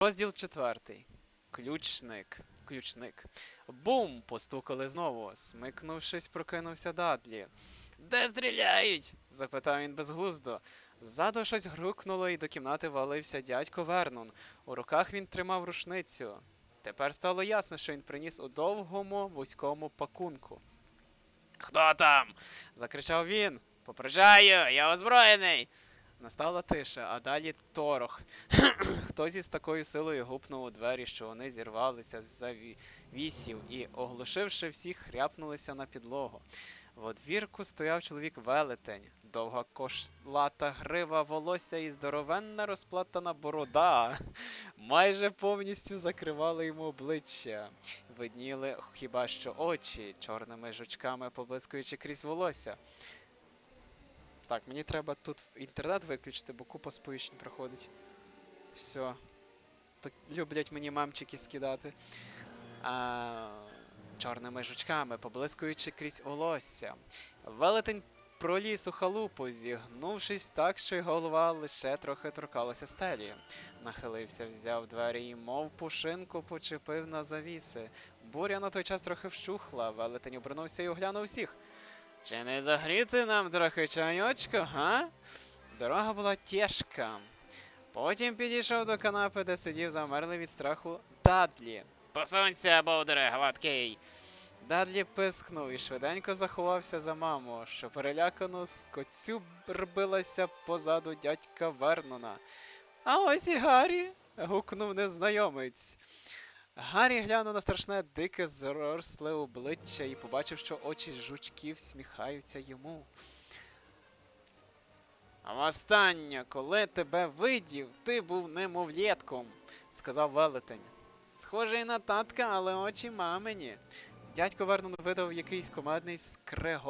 Розділ четвертий. Ключник. Ключник. Бум! Постукали знову. Смикнувшись, прокинувся Дадлі. Де стріляють? запитав він безглуздо. Ззаду щось грукнуло, і до кімнати валився дядько Вернон. У руках він тримав рушницю. Тепер стало ясно, що він приніс у довгому вузькому пакунку. Хто там? закричав він. Попереджаю, я озброєний. Настала тиша, а далі торох. Хтось із такою силою гупнув у двері, що вони зірвалися з завісів і, оглушивши всіх, хряпнулися на підлогу. В одвірку стояв чоловік велетень, довга кошлата грива волосся і здоровенна розплатана борода. Майже повністю закривали йому обличчя. Видніли хіба що очі, чорними жучками поблискуючи крізь волосся. Так, мені треба тут інтернет виключити, бо купа сповіщень проходить. Все. Так люблять мені мамчики скидати. А, чорними жучками, поблискуючи крізь волосся. Велетень проліз у халупу, зігнувшись так, що й голова лише трохи торкалася стелі. Нахилився, взяв двері і, мов пушинку, почепив на завіси. Буря на той час трохи вщухла, велетень обернувся і оглянув всіх. Чи не загріти нам трохи чайочку, га? Дорога була тяжка. Потім підійшов до канапи, де сидів замерлий від страху Дадлі. Посунься, бовдере, гладкий. Дадлі пискнув і швиденько заховався за маму, що перелякано скоцюбрбилася позаду дядька Вернона. А ось і Гаррі. гукнув незнайомець. Гаррі глянув на страшне дике зросле обличчя і побачив, що очі жучків сміхаються йому. А востаннє, коли тебе видів, ти був немовлєтком, сказав велетень. Схожий на татка, але очі мамині. Дядько Вернон видав якийсь комедний скрегот